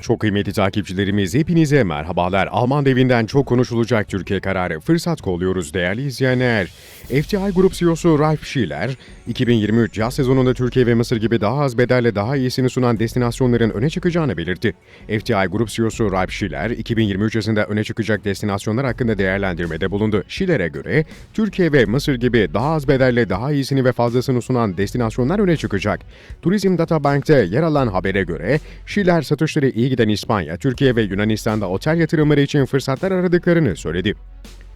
Çok kıymetli takipçilerimiz hepinize merhabalar. Alman devinden çok konuşulacak Türkiye kararı fırsat kolluyoruz değerli izleyenler. FTI Grup CEO'su Ralf Schiller, 2023 yaz sezonunda Türkiye ve Mısır gibi daha az bedelle daha iyisini sunan destinasyonların öne çıkacağını belirtti. FTI Grup CEO'su Ralf Schiller, 2023 yazında öne çıkacak destinasyonlar hakkında değerlendirmede bulundu. Schiller'e göre, Türkiye ve Mısır gibi daha az bedelle daha iyisini ve fazlasını sunan destinasyonlar öne çıkacak. Turizm Data Bank'te yer alan habere göre, Schiller satışları iyi giden İspanya, Türkiye ve Yunanistan'da otel yatırımları için fırsatlar aradıklarını söyledi.